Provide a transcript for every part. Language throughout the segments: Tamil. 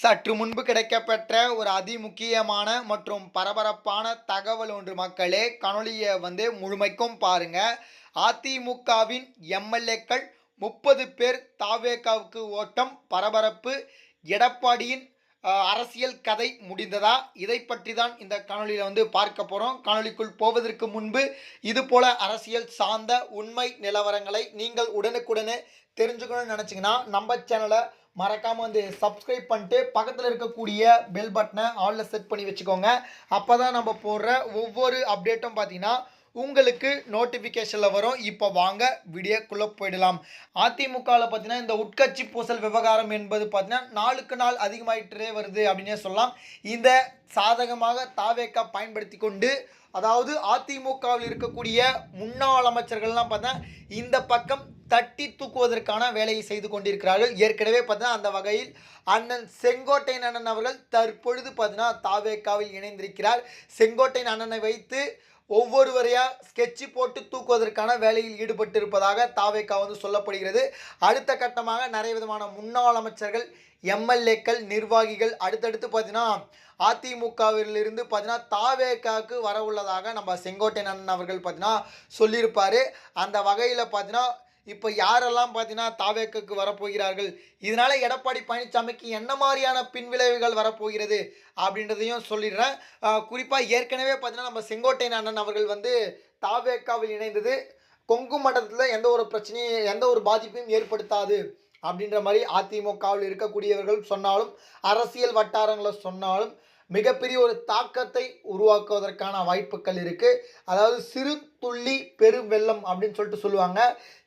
சற்று முன்பு கிடைக்கப்பெற்ற ஒரு அதிமுக்கியமான மற்றும் பரபரப்பான தகவல் ஒன்று மக்களே. காணொலியை வந்து முழுமைக்கும் பாருங்க. அதிமுகவின் எம்எல்ஏக்கள் முப்பது பேர் தாவேகாவுக்கு ஓட்டம் பரபரப்பு எடப்பாடியின் அரசியல் கதை முடிந்ததா? இதை பற்றி தான் இந்த காணொலியில் வந்து பார்க்க போகிறோம் காணொலிக்குள் போவதற்கு முன்பு இது போல அரசியல் சார்ந்த உண்மை நிலவரங்களை நீங்கள் உடனுக்குடனே தெரிஞ்சுக்கணும்னு நினச்சிங்கன்னா நம்ம சேனலை மறக்காமல் வந்து சப்ஸ்கிரைப் பண்ணிட்டு பக்கத்தில் இருக்கக்கூடிய பெல் பட்டனை ஆலில் செட் பண்ணி வச்சுக்கோங்க. அப்போ தான் நம்ம போடுற ஒவ்வொரு அப்டேட்டும் பார்த்தீங்கன்னா உங்களுக்கு நோட்டிஃபிகேஷனில் வரும். இப்போ வாங்க வீடியோக்குள்ளே போயிடலாம். அதிமுகவில் பார்த்தீங்கன்னா இந்த உட்கட்சி பூசல் விவகாரம் என்பது பார்த்தீங்கன்னா நாளுக்கு நாள் அதிகமாயிட்டே வருது அப்படின்னே சொல்லலாம். இந்த சாதகமாக தாவேக்கா பயன்படுத்தி கொண்டு அதாவது அதிமுகவில் இருக்கக்கூடிய முன்னாள் அமைச்சர்கள்லாம் பார்த்தா இந்த பக்கம் தட்டி தூக்குவதற்கான வேலையை செய்து கொண்டிருக்கிறார்கள். ஏற்கனவே பார்த்தீங்கன்னா அந்த வகையில் அண்ணன் செங்கோட்டையன் அண்ணன் அவர்கள் தற்பொழுது பார்த்தீங்கன்னா தாவேக்காவில் இணைந்திருக்கிறார். செங்கோட்டையன் அண்ணனை வைத்து ஒவ்வொருவரையா ஸ்கெட்சு போட்டு தூக்குவதற்கான வேலையில் ஈடுபட்டு இருப்பதாக தாவேக்கா வந்து சொல்லப்படுகிறது. அடுத்த கட்டமாக நிறைய விதமான முன்னாள் அமைச்சர்கள் எம்எல்ஏக்கள் நிர்வாகிகள் அடுத்தடுத்து பார்த்தீங்கன்னா அதிமுகவிலிருந்து பார்த்தீங்கன்னா தாவேக்காவுக்கு வர உள்ளதாக நம்ம செங்கோட்டையன் அண்ணன் அவர்கள் பார்த்தீங்கன்னா சொல்லியிருப்பார். அந்த வகையில் பார்த்தீங்கன்னா இப்போ யாரெல்லாம் பார்த்தீங்கன்னா தாவேக்குக்கு வரப்போகிறார்கள்? இதனால எடப்பாடி பழனிசாமிக்கு என்ன மாதிரியான பின்விளைவுகள் வரப்போகிறது அப்படின்றதையும் சொல்லிடுறேன். குறிப்பாக ஏற்கனவே பார்த்தீங்கன்னா நம்ம செங்கோட்டையன் அண்ணன் அவர்கள் வந்து தாவேக்காவில் இணைந்தது. கொங்கு மண்டலத்தில் எந்த ஒரு பிரச்சனையும் எந்த ஒரு பாதிப்பையும் ஏற்படுத்தாது அப்படின்ற மாதிரி அதிமுகவில் இருக்கக்கூடியவர்கள் சொன்னாலும் அரசியல் வட்டாரங்களை சொன்னாலும் மிகப்பெரிய ஒரு தாக்கத்தை உருவாக்குவதற்கான வாய்ப்புகள் இருக்குது அதாவது சிறு துள்ளி பெரும் வெள்ளம் அப்படின்னு சொல்லிட்டு சொல்லுவாங்க.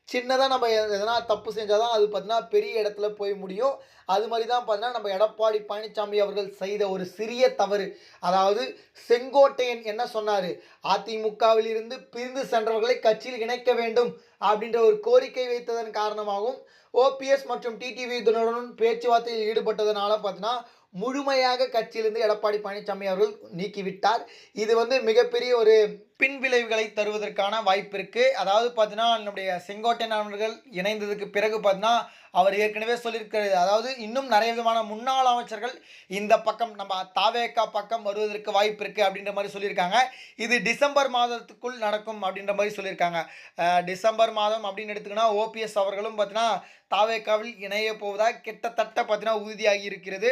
சின்னதாக நம்ம எதனா தப்பு செஞ்சால் தான் அது பார்த்தீங்கன்னா பெரிய இடத்துல போய் முடியும். அது மாதிரி தான் பார்த்தீங்கன்னா நம்ம எடப்பாடி பழனிசாமி அவர்கள் செய்த ஒரு சிறிய தவறு. அதாவது செங்கோட்டையன் என்ன சொன்னார்? அதிமுகவில் இருந்து பிரிந்து சென்றவர்களை கட்சியில் இணைக்க வேண்டும் அப்படின்ற ஒரு கோரிக்கை வைத்ததன் காரணமாகவும் ஓபிஎஸ் மற்றும் டிடிவி தினருடன் பேச்சுவார்த்தையில் ஈடுபட்டதனால பார்த்தீங்கன்னா முழுமையாக கட்சியிலிருந்து எடப்பாடி பழனிசாமி அவர்கள் நீக்கிவிட்டார். இது வந்து மிகப்பெரிய ஒரு பின்விளைவுகளை தருவதற்கான வாய்ப்பு இருக்குது அதாவது பார்த்தீங்கன்னா நம்முடைய செங்கோட்டையன் அவர்கள் இணைந்ததுக்கு பிறகு பார்த்தீங்கன்னா அவர் ஏற்கனவே சொல்லியிருக்கிறது. அதாவது இன்னும் நிறைய விதமான முன்னாள் அமைச்சர்கள் இந்த பக்கம் நம்ம தாவேக்கா பக்கம் வருவதற்கு வாய்ப்பு இருக்குது அப்படின்ற மாதிரி சொல்லியிருக்காங்க. இது டிசம்பர் மாதத்துக்குள் நடக்கும் அப்படின்ற மாதிரி சொல்லியிருக்காங்க. டிசம்பர் மாதம் அப்படின்னு எடுத்துக்கினா ஓபிஎஸ் அவர்களும் பார்த்தீங்கன்னா தாவேக்காவில் இணைய போவதாக கிட்டத்தட்ட பார்த்தீங்கன்னா உறுதியாகி இருக்கிறது.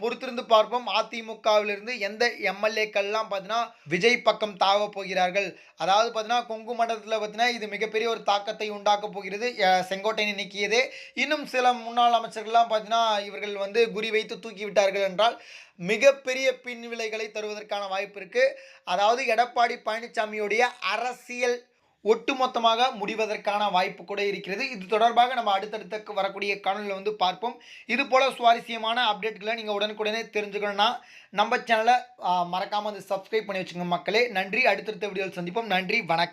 பொறுத்திருந்து பார்ப்போம். அதிமுகவிலிருந்து எந்த எம்எல்ஏக்கள்லாம் பார்த்தீங்கன்னா விஜய் பக்கம் தாவ போகிறார்கள். அதாவது பார்த்தீங்கன்னா கொங்கு மண்டலத்தில் பார்த்தீங்கன்னா இது மிகப்பெரிய ஒரு தாக்கத்தை உண்டாக்கப் போகிறது. அஹ் செங்கோட்டையனை இன்னும் சில முன்னாள் அமைச்சர்கள்லாம் பார்த்தீங்கன்னா இவர்கள் வந்து குறி வைத்து தூக்கி விட்டார்கள் என்றால் மிகப்பெரிய பின்விளைகளை தருவதற்கான வாய்ப்பு இருக்குது அதாவது எடப்பாடி பழனிசாமியுடைய அரசியல் ஒட்டுமொத்தமாக முடிவதற்கான வாய்ப்பு கூட இருக்கிறது. இது தொடர்பாக நம்ம அடுத்தடுத்த வரக்கூடிய காணொலியில் வந்து பார்ப்போம். இது போல் சுவாரஸ்யமான அப்டேட்களை நீங்கள் உடனுக்குடனே தெரிஞ்சுக்கணும்னா நம்ம சேனலை மறக்காமல் வந்து சப்ஸ்கிரைப் பண்ணி வச்சுங்க மக்களே. நன்றி. அடுத்தடுத்த வீடியோவில் சந்திப்போம். நன்றி. வணக்கம்.